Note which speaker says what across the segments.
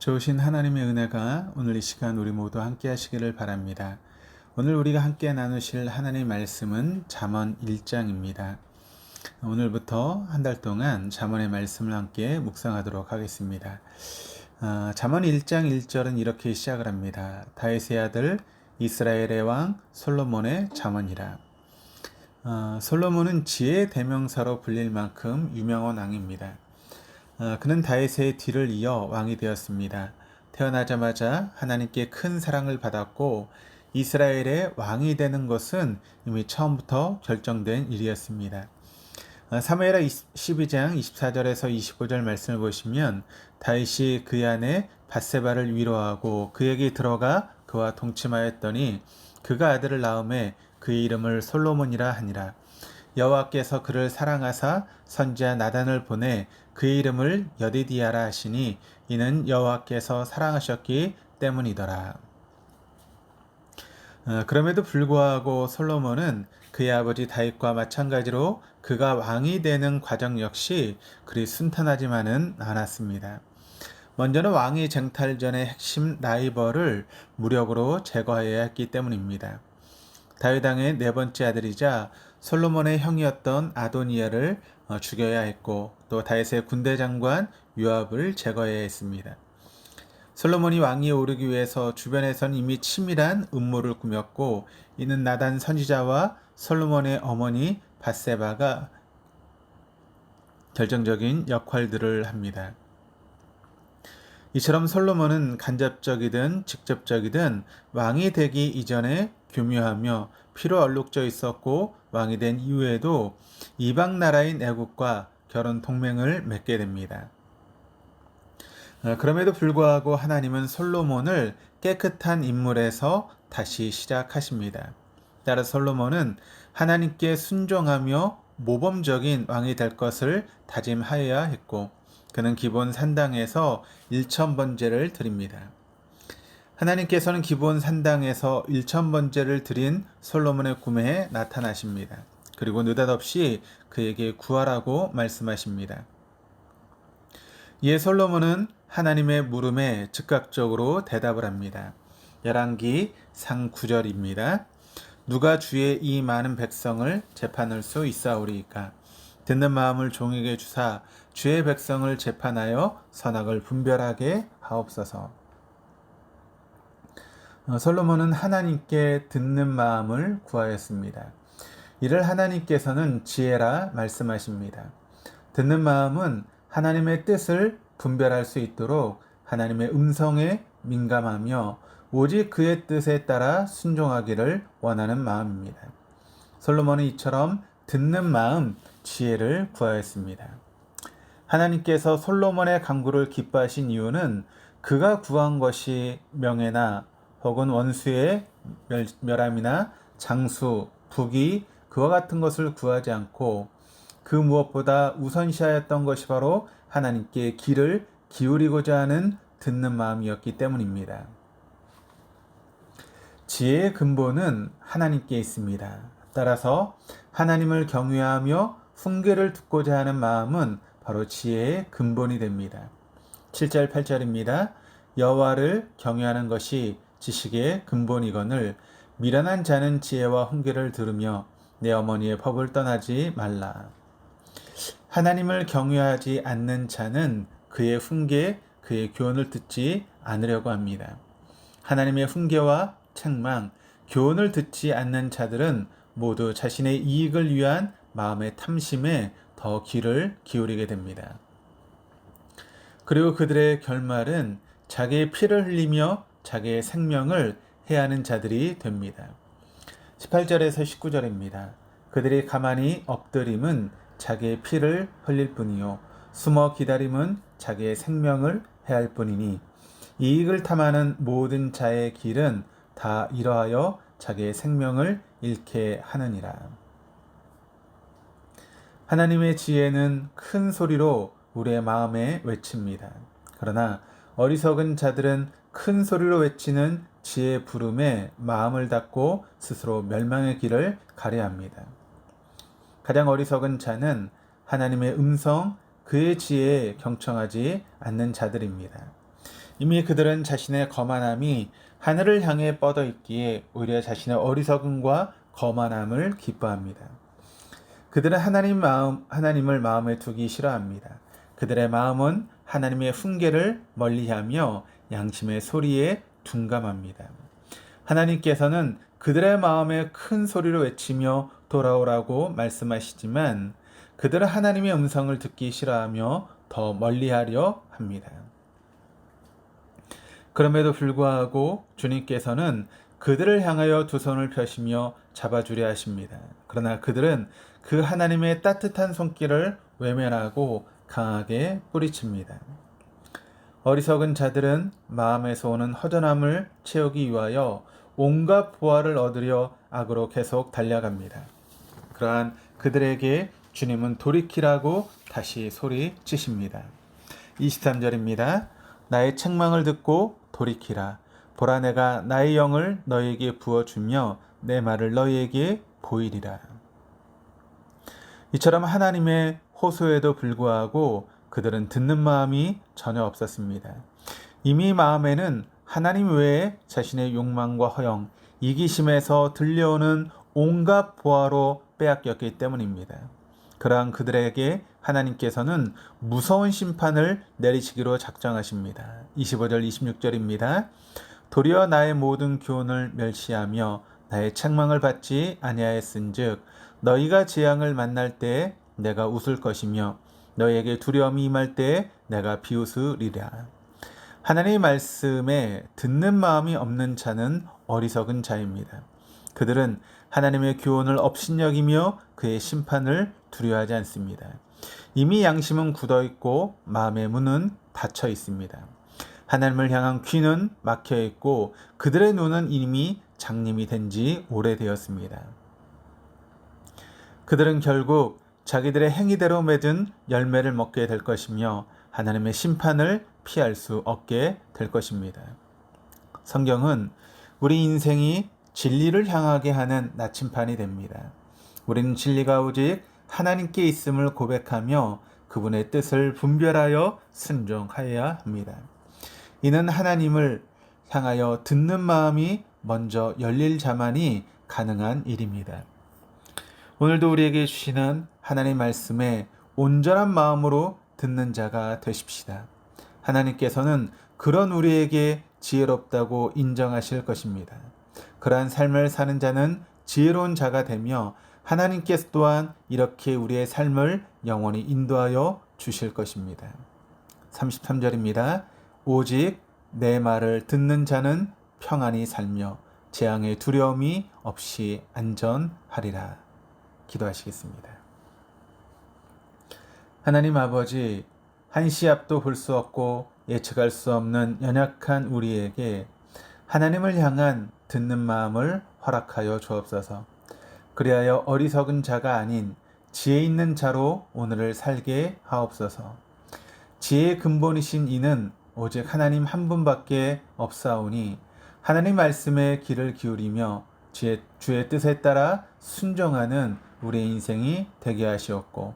Speaker 1: 좋으신 하나님의 은혜가 오늘 이 시간 우리 모두 함께 하시기를 바랍니다. 오늘 우리가 함께 나누실 하나님의 말씀은 잠언 1장입니다. 오늘부터 한 달 동안 잠언의 말씀을 함께 묵상하도록 하겠습니다. 아, 잠언 1장 1절은 이렇게 시작을 합니다. 다윗의 아들 이스라엘의 왕 솔로몬의 잠언이라. 아, 솔로몬은 지혜의 대명사로 불릴 만큼 유명한 왕입니다. 어, 그는 다윗의 뒤를 이어 왕이 되었습니다. 태어나자마자 하나님께 큰 사랑을 받았고 이스라엘의 왕이 되는 것은 이미 처음부터 결정된 일이었습니다. 어, 사무엘하 12장 24절에서 25절 말씀을 보시면 다윗이 그의 아내 바세바를 위로하고 그에게 들어가 그와 동침하였더니 그가 아들을 낳음에 그의 이름을 솔로몬이라 하니라. 여호와께서 그를 사랑하사 선지자 나단을 보내 그의 이름을 여디디아라 하시니 이는 여호와께서 사랑하셨기 때문이더라. 어, 그럼에도 불구하고 솔로몬은 그의 아버지 다윗과 마찬가지로 그가 왕이 되는 과정 역시 그리 순탄하지만은 않았습니다. 먼저는 왕이 쟁탈 전의 핵심 라이벌을 무력으로 제거해야 했기 때문입니다. 다윗왕의 네 번째 아들이자 솔로몬의 형이었던 아도니아를 어, 죽여야 했고 또 다윗의 군대 장관 유압을 제거해야 했습니다. 솔로몬이 왕위에 오르기 위해서 주변에선 이미 치밀한 음모를 꾸몄고 이는 나단 선지자와 솔로몬의 어머니 바세바가 결정적인 역할들을 합니다. 이처럼 솔로몬은 간접적이든 직접적이든 왕이 되기 이전에 교묘하며 피로 얼룩져 있었고 왕이 된 이후에도 이방 나라인 애국과 결혼 동맹을 맺게 됩니다. 어, 그럼에도 불구하고 하나님은 솔로몬을 깨끗한 인물에서 다시 시작하십니다. 따라 솔로몬은 하나님께 순종하며 모범적인 왕이 될 것을 다짐하여야 했고, 그는 기본 산당에서 일천 번제를 드립니다. 하나님께서는 기본 산당에서 1천번째를 드린 솔로몬의 꿈에 나타나십니다. 그리고 느닷없이 그에게 구하라고 말씀하십니다. 예 솔로몬은 하나님의 물음에 즉각적으로 대답을 합니다. 1 1기상 9절입니다. 누가 주의 이 많은 백성을 재판할 수 있사오리이까 듣는 마음을 종에게 주사 주의 백성을 재판하여 선악을 분별하게 하옵소서. 어, 솔로몬은 하나님께 듣는 마음을 구하였습니다. 이를 하나님께서는 지혜라 말씀하십니다. 듣는 마음은 하나님의 뜻을 분별할 수 있도록 하나님의 음성에 민감하며 오직 그의 뜻에 따라 순종하기를 원하는 마음입니다. 솔로몬은 이처럼 듣는 마음, 지혜를 구하였습니다. 하나님께서 솔로몬의 강구를 기뻐하신 이유는 그가 구한 것이 명예나 혹은 원수의 멸, 멸함이나 장수, 부귀 그와 같은 것을 구하지 않고 그 무엇보다 우선시하였던 것이 바로 하나님께 귀를 기울이고자 하는 듣는 마음이었기 때문입니다. 지혜의 근본은 하나님께 있습니다. 따라서 하나님을 경외하며 훈계를 듣고자 하는 마음은 바로 지혜의 근본이 됩니다. 7절 8절입니다. 여호와를 경외하는 것이 지식의 근본이건을 미련한 자는 지혜와 훈계를 들으며 내 어머니의 법을 떠나지 말라. 하나님을 경외하지 않는 자는 그의 훈계, 그의 교훈을 듣지 않으려고 합니다. 하나님의 훈계와 책망, 교훈을 듣지 않는 자들은 모두 자신의 이익을 위한 마음의 탐심에 더 귀를 기울이게 됩니다. 그리고 그들의 결말은 자기의 피를 흘리며 자기의 생명을 해하는 자들이 됩니다. 18절에서 19절입니다. 그들이 가만히 엎드림은 자기의 피를 흘릴 뿐이요 숨어 기다림은 자기의 생명을 해할 뿐이니 이익을 탐하는 모든 자의 길은 다 이러하여 자기의 생명을 잃게 하느니라. 하나님의 지혜는 큰 소리로 우리의 마음에 외칩니다. 그러나 어리석은 자들은 큰 소리로 외치는 지혜 부름에 마음을 닫고 스스로 멸망의 길을 가려 합니다. 가장 어리석은 자는 하나님의 음성, 그의 지혜에 경청하지 않는 자들입니다. 이미 그들은 자신의 거만함이 하늘을 향해 뻗어 있기에 오히려 자신의 어리석음과 거만함을 기뻐합니다. 그들은 하나님 마음, 하나님을 마음에 두기 싫어합니다. 그들의 마음은 하나님의 훈계를 멀리하며 양심의 소리에 둔감합니다. 하나님께서는 그들의 마음에 큰 소리로 외치며 돌아오라고 말씀하시지만 그들은 하나님의 음성을 듣기 싫어하며 더 멀리하려 합니다. 그럼에도 불구하고 주님께서는 그들을 향하여 두 손을 펴시며 잡아주려 하십니다. 그러나 그들은 그 하나님의 따뜻한 손길을 외면하고 강하게 뿌리칩니다. 어리석은 자들은 마음에서 오는 허전함을 채우기 위하여 온갖 보화를 얻으려 악으로 계속 달려갑니다. 그러한 그들에게 주님은 돌이키라고 다시 소리치십니다. 23절입니다. 나의 책망을 듣고 돌이키라. 보라 내가 나의 영을 너에게 부어주며 내 말을 너희에게 보이리라. 이처럼 하나님의 호소에도 불구하고 그들은 듣는 마음이 전혀 없었습니다. 이미 마음에는 하나님 외에 자신의 욕망과 허영, 이기심에서 들려오는 온갖 보화로 빼앗겼기 때문입니다. 그러한 그들에게 하나님께서는 무서운 심판을 내리시기로 작정하십니다. 25절 26절입니다. 도리어 나의 모든 교훈을 멸시하며 나의 책망을 받지 아니하였은즉 너희가 재앙을 만날 때 내가 웃을 것이며 너에게 두려움이 임할 때에 내가 비웃으리라. 하나님의 말씀에 듣는 마음이 없는 자는 어리석은 자입니다. 그들은 하나님의 교훈을 업신여기며 그의 심판을 두려워하지 않습니다. 이미 양심은 굳어 있고 마음의 문은 닫혀 있습니다. 하나님을 향한 귀는 막혀 있고 그들의 눈은 이미 장님이 된지 오래되었습니다. 그들은 결국 자기들의 행위대로 맺은 열매를 먹게 될 것이며 하나님의 심판을 피할 수 없게 될 것입니다. 성경은 우리 인생이 진리를 향하게 하는 나침판이 됩니다. 우리는 진리가 오직 하나님께 있음을 고백하며 그분의 뜻을 분별하여 순종하여야 합니다. 이는 하나님을 향하여 듣는 마음이 먼저 열릴 자만이 가능한 일입니다. 오늘도 우리에게 주시는 하나님 말씀에 온전한 마음으로 듣는 자가 되십시다. 하나님께서는 그런 우리에게 지혜롭다고 인정하실 것입니다. 그러한 삶을 사는 자는 지혜로운 자가 되며 하나님께서 또한 이렇게 우리의 삶을 영원히 인도하여 주실 것입니다. 33절입니다. 오직 내 말을 듣는 자는 평안히 살며 재앙의 두려움이 없이 안전하리라. 기도하시겠습니다. 하나님 아버지, 한시 앞도 볼 수 없고 예측할 수 없는 연약한 우리에게 하나님을 향한 듣는 마음을 허락하여 주옵소서. 그리하여 어리석은 자가 아닌 지혜 있는 자로 오늘을 살게 하옵소서. 지혜의 근본이신 이는 오직 하나님 한 분밖에 없사오니 하나님 말씀에 귀를 기울이며 주의 뜻에 따라 순종하는 우리의 인생이 되게 하시옵고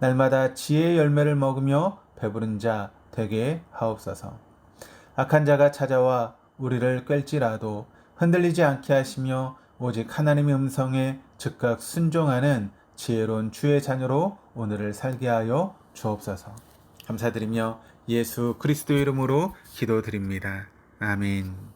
Speaker 1: 날마다 지혜의 열매를 먹으며 배부른 자 되게 하옵소서. 악한 자가 찾아와 우리를 꿰지라도 흔들리지 않게 하시며 오직 하나님의 음성에 즉각 순종하는 지혜로운 주의 자녀로 오늘을 살게 하여 주옵소서. 감사드리며 예수 그리스도 이름으로 기도드립니다. 아멘.